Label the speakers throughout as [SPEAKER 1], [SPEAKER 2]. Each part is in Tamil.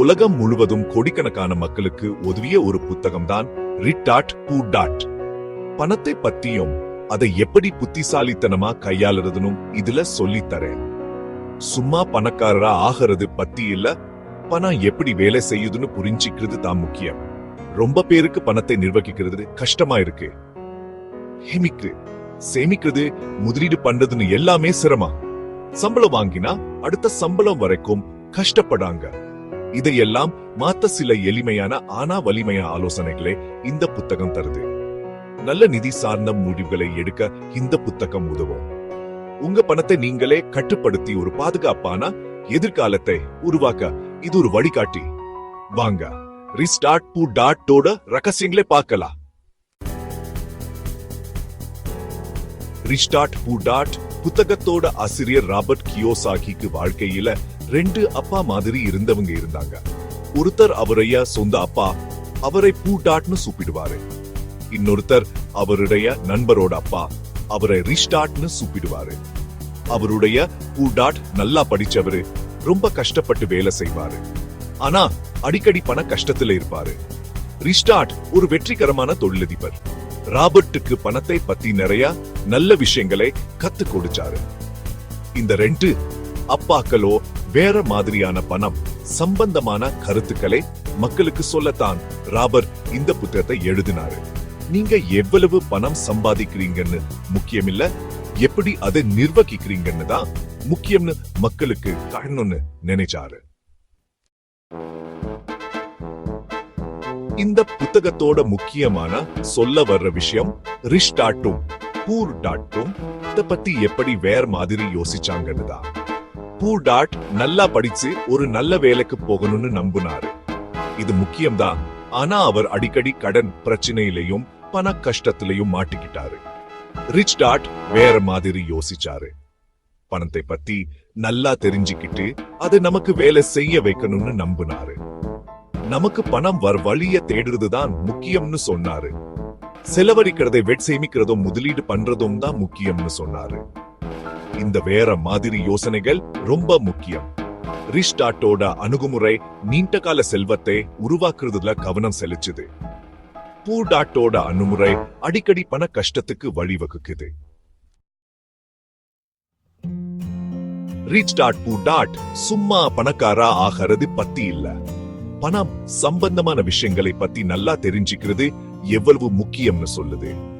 [SPEAKER 1] உலகம் முழுவதும் கோடிக்கணக்கான மக்களுக்கு உதவிய ஒரு புத்தகம்தான் ரிட்டாட் பூடாட் பணத்தை பத்தியும் அதை எப்படி புத்திசாலித்தனமா கையாளுறதுனும் இதுல சொல்லி தரேன் சும்மா பணக்காரரா ஆகிறது பத்தி இல்ல பணம் எப்படி வேலை செய்யுதுன்னு புரிஞ்சிக்கிறது தான் முக்கியம். ரொம்ப பேருக்கு பணத்தை நிர்வகிக்கிறது கஷ்டமா இருக்கு. ஹிமிக்கு சேமிக்கிறது முதலீடு பண்றதுன்னு எல்லாமே சிரமம். சம்பளம் வாங்கினா அடுத்த சம்பளம் வரைக்கும் கஷ்டப்படாங்க. இதையெல்லாம் மாத்த சில எளிமையான ஆனா வலிமையான ஆலோசனைகளை இந்த புத்தகம் தருது. நல்ல நிதி சார்ந்த முடிவுகளை எடுக்க இந்த புத்தகம் உதவும். உங்க பணத்தை நீங்களே கட்டுப்படுத்தி ஒரு பாதுகாப்பான எதிர்காலத்தை உருவாக்க இது ஒரு வழிகாட்டி. வாங்க ரிஸ்டார்ட் பூ டாட்டோட ரகசியங்களை பார்க்கலாம். ரிஸ்டார்ட் பூ டாட் புத்தகத்தோட ஆசிரியர் ராபர்ட் கியோசாகிக்கு வாழ்க்கையில ரெண்டு அப்பா மாதிரி இருந்தவங்க இருந்தாங்க. ஒருத்தர் அவரைய சொந்த அப்பா அவரை பூட்டாட்னு கூப்பிடுவாரு இன்னொருத்தர் அவருடைய நண்பரோட அப்பா அவரை ரிஷ்டாட்னு கூப்பிடுவாரு அவருடைய பூடாட் நல்லா படிச்சவரு ரொம்ப கஷ்டப்பட்டு வேலை செய்வாரு. ஆனா அடிக்கடி பண கஷ்டத்துல இருப்பாரு. ரிஸ்டார்ட் ஒரு வெற்றிகரமான தொழிலதிபர். ராபர்ட்டுக்கு பணத்தை பத்தி நிறைய நல்ல விஷயங்களை கத்து கொடுச்சாரு இந்த ரெண்டு அப்பாக்களோ வேற மாதிரியான பணம் சம்பந்தமான கருத்துக்களை மக்களுக்கு சொல்லத்தான் ராபர்ட் இந்த புத்தகத்தை எழுதினாரு. நீங்க எவ்வளவு பணம் சம்பாதிக்கிறீங்கன்னு முக்கியமில்ல எப்படி அதை நிர்வகிக்கிறீங்கன்னு தான் முக்கியம்னு மக்களுக்கு காணணும்னு நினைச்சாரு. இந்த புத்தகத்தோட முக்கியமான சொல்ல வர்ற விஷயம் ரிஷ் டாட்டும் பூர் டாட்டும் இத பத்தி எப்படி வேற மாதிரி யோசிச்சாங்கன்னு தான். பூ டாட் நல்லா படிச்சு ஒரு நல்ல வேலைக்கு போகணும்னு நம்புனாரு. இது முக்கியம்தான். ஆனா அவர் அடிக்கடி கடன் பிரச்சனையிலையும் பண கஷ்டத்திலையும் மாட்டிக்கிட்டாரு. ரிச் டாட் வேற மாதிரி யோசிச்சாரு. பணத்தை பத்தி நல்லா தெரிஞ்சுக்கிட்டு அது நமக்கு வேலை செய்ய வைக்கணும்னு நம்பினாரு. நமக்கு பணம் வர் வழிய தேடுறதுதான் முக்கியம்னு சொன்னாரு. செலவழிக்கிறதை வெட் சேமிக்கிறதும் முதலீடு பண்றதும் தான் முக்கியம்னு சொன்னாரு. இந்த வேற மாதிரி யோசனைகள் ரொம்ப முக்கியம். ரிஷ்டாட்டோட அணுகுமுறை நீண்ட கால செல்வத்தை உருவாக்குறதுல கவனம் செலுத்துது. பூடாட்டோட அணுமுறை அடிக்கடி பண கஷ்டத்துக்கு வழிவகுக்குது. ரீச் டாட் பூ டாட் சும்மா பணக்காரா ஆகிறது பத்தி இல்ல. பணம் சம்பந்தமான விஷயங்களை பத்தி நல்லா தெரிஞ்சுக்கிறது எவ்வளவு முக்கியம்னு சொல்லுது.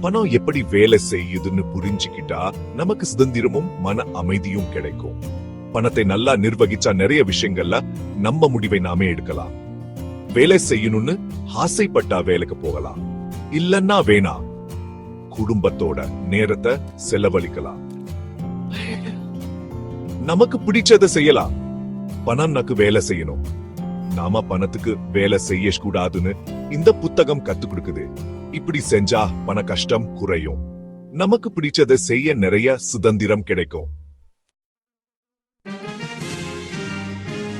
[SPEAKER 1] பணம் எப்படி வேலை செய்யுதுன்னு புரிஞ்சுக்கிட்டா நமக்கு சுதந்திரமும் மன அமைதியும் கிடைக்கும். பணத்தை நல்லா நிர்வகிச்சா நிறைய விஷயங்கள்ல நம்ம முடிவை நாமே எடுக்கலாம். வேலை செய்யணும்னு ஆசைப்பட்டா வேலைக்கு போகலாம். இல்லன்னா வேணாம் குடும்பத்தோட நேரத்தை செலவழிக்கலாம். நமக்கு பிடிச்சதை செய்யலாம். பணம் நமக்கு வேலை செய்யணும். நாம பணத்துக்கு வேலை செய்ய கூடாதுன்னு இந்த புத்தகம் கத்து கொடுக்குது. இப்படி செஞ்சா பண கஷ்டம் குறையும். நமக்கு பிடிச்சதை செய்ய நிறைய சுதந்திரம் கிடைக்கும்.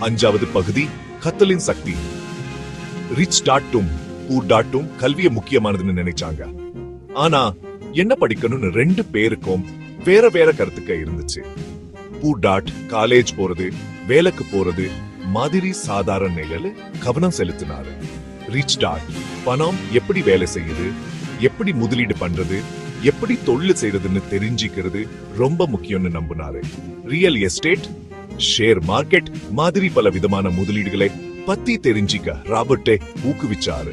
[SPEAKER 1] அஞ்சாவது பகுதி கத்தலின் சக்தி. ரிச் டாட்டும் பூர் டாட்டும் கல்வியை முக்கியமானதுன்னு நினைச்சாங்க. ஆனா என்ன படிக்கணும்னு ரெண்டு பேருக்கும் வேற வேற கருத்துக்க இருந்துச்சு. பூ டாட் காலேஜ் போறது வேலைக்கு போறது மாதிரி சாதாரண நிலையில கவனம் செலுத்தினாரு. ரிச் டாட் பணம் எப்படி வேலை செய்யுது எப்படி முதலீடு பண்றது எப்படி தொழில் செய்யறதுன்னு தெரிஞ்சுக்கிறது ரொம்ப முக்கியம்னு நம்பினாரு. ரியல் எஸ்டேட் ஷேர் மார்க்கெட் மாதிரி பல விதமான முதலீடுகளை பத்தி தெரிஞ்சிக்க ராபர்ட்டை ஊக்குவிச்சாரு.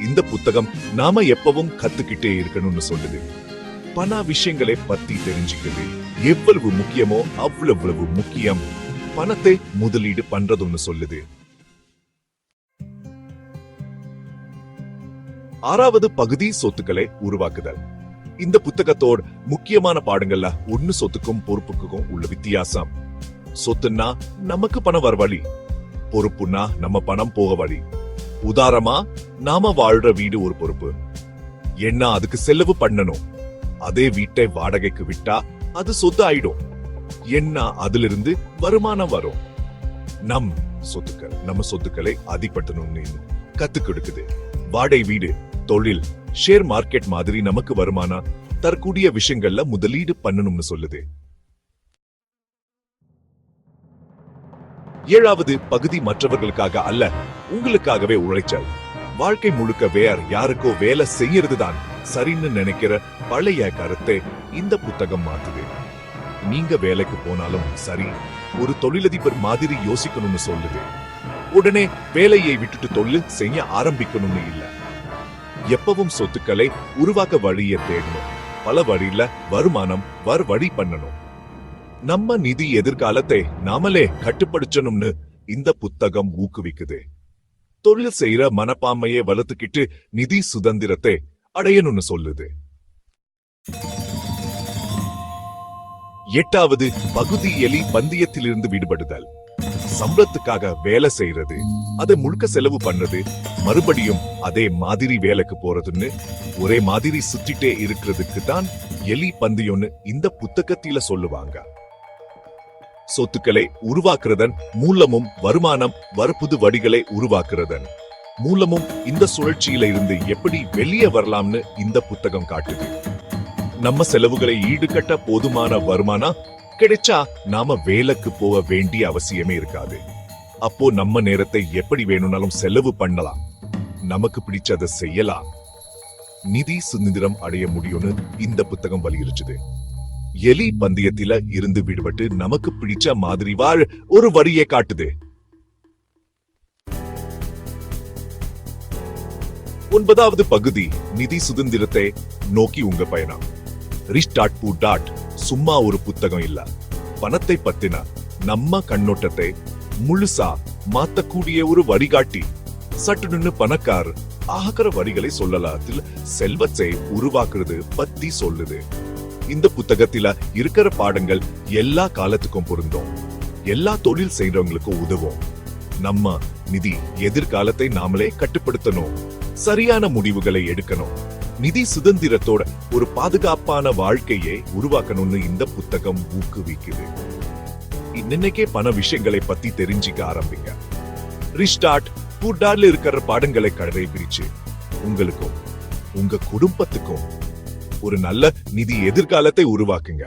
[SPEAKER 1] இந்த புத்தகம் நாம எப்பவும் கத்துக்கிட்டே இருக்கணும்னு சொல்லுது. பண விஷயங்களை பத்தி தெரிஞ்சுக்கிறது எவ்வளவு முக்கியமோ அவ்வளவு முக்கியம். பணத்தை முதலீடு பண்றதுன்னு சொல்லுது. ஆறாவது பகுதி சொத்துக்களை உருவாக்குதல். இந்த புத்தகத்தோட முக்கியமான பாடங்கள்ல ஒண்ணு சொத்துக்கும் பொறுப்புக்கும் உள்ள வித்தியாசம். சொத்துன்னா நமக்கு பணம் வர வழி பொறுப்புன்னா நம்ம பணம் போக வழி. உதாரமா நாம வாழ்ற வீடு ஒரு பொறுப்பு. என்ன அதுக்கு செலவு பண்ணணும். அதே வீட்டை வாடகைக்கு விட்டா அது சொத்து ஆயிடும் என்ன அதுல இருந்து வருமானம் வரும். நம் சொத்துக்கள் நம்ம சொத்துக்களை அதிகப்படுத்தணும்னு கத்து கொடுக்குது. வாடகை வீடு தொழில் ஷேர் மார்க்கெட் மாதிரி நமக்கு வருமானா? தரக்கூடிய விஷயங்கள்ல முதலீடு பண்ணணும்னு சொல்லுது. ஏழாவது பகுதி மற்றவர்களுக்காக அல்ல உங்களுக்காகவே உழைச்சல். வாழ்க்கை முழுக்க வேற யாருக்கோ வேலை செய்யறதுதான் சரின்னு நினைக்கிற பழைய கருத்தை இந்த புத்தகம் மாத்துது. நீங்க வேலைக்கு போனாலும் சரி ஒரு தொழிலதிபர் மாதிரி யோசிக்கணும்னு சொல்லுது. உடனே வேலையை விட்டுட்டு தொழில் செய்ய ஆரம்பிக்கணும்னு இல்ல. எப்பவும் சொத்துக்களை உருவாக்க வழியை தேடணும். பல வழியில வருமானம் வர வழி பண்ணணும். நம்ம நிதி எதிர்காலத்தை நாமளே கட்டுப்படுத்தணும்னு இந்த புத்தகம் ஊக்குவிக்குது. தொழில் செய்யற மனப்பான்மையை வளர்த்துக்கிட்டு நிதி சுதந்திரத்தை அடையணும்னு சொல்லுது. எட்டாவது பகுதி எலி பந்தயத்திலிருந்து விடுபடுதல். சம்பளத்துக்காக வேலை செய்யறது அதை முழுக்க செலவு பண்றது மறுபடியும் அதே மாதிரி வேலைக்கு போறதுன்னு ஒரே மாதிரி சுத்திட்டே இருக்கிறதுக்கு தான் எலி பந்தயம்னு இந்த புத்தகத்தில சொல்லுவாங்க. சொத்துக்களை உருவாக்குறதன் மூலமும் வருமானம் வரப்புது வடிகளை உருவாக்குறதன் மூலமும் இந்த சுழற்சியில இருந்து எப்படி வெளியே வரலாம்னு இந்த புத்தகம் காட்டுது. நம்ம செலவுகளை ஈடுகட்ட போதுமான வருமானம் கிடைச்சா நாம வேலைக்கு போக வேண்டிய அவசியமே இருக்காது. அப்போ நம்ம நேரத்தை எப்படி வேணும்னாலும் செலவு பண்ணலாம். நமக்கு பிடிச்சதை செய்யலாம். நிதி சுதந்திரம் அடைய முடியும்னு இந்த புத்தகம் வலியுறுச்சுது எலி பந்தயத்தில இருந்து விடுபட்டு நமக்கு பிடிச்ச மாதிரி வாழ் ஒரு வரியை காட்டுது. ஒன்பதாவது பகுதி நிதி சுதந்திரத்தை நோக்கி உங்க பயணம். ரிஸ்டார்ட் டு டாட் சும்மா ஒரு புத்தகம் இல்ல. பணத்தை பத்தின நம்ம கண்ணோட்டத்தை முழுசா மாத்தக்கூடிய ஒரு வழிகாட்டி. சட்டுன்னு பணக்கார் ஆகிற வரிகளை சொல்லலாத்தில் செல்வத்தை உருவாக்குறது பத்தி சொல்லுது. இந்த புத்தகத்தில இருக்கிற பாடங்கள் எல்லா காலத்துக்கும் பொருந்தும். எல்லா தொழில் செய்யறவங்களுக்கும் உதவும். நம்ம நிதி எதிர்காலத்தை நாமளே கட்டுப்படுத்தணும். சரியான முடிவுகளை எடுக்கணும். நிதி சுதந்திரத்தோட ஒரு பாதுகாப்பான வாழ்க்கையை உருவாக்கணும்னு இந்த புத்தகம் ஊக்குவிக்குது. இன்னைக்கே பண விஷயங்களை பத்தி தெரிஞ்சுக்க ஆரம்பிங்க. ரிஸ்டார்ட் பூட்டார்ல இருக்கிற பாடங்களை கடைபிடிச்சு உங்களுக்கும் உங்க குடும்பத்துக்கும் ஒரு நல்ல நிதி எதிர்காலத்தை உருவாக்குங்க.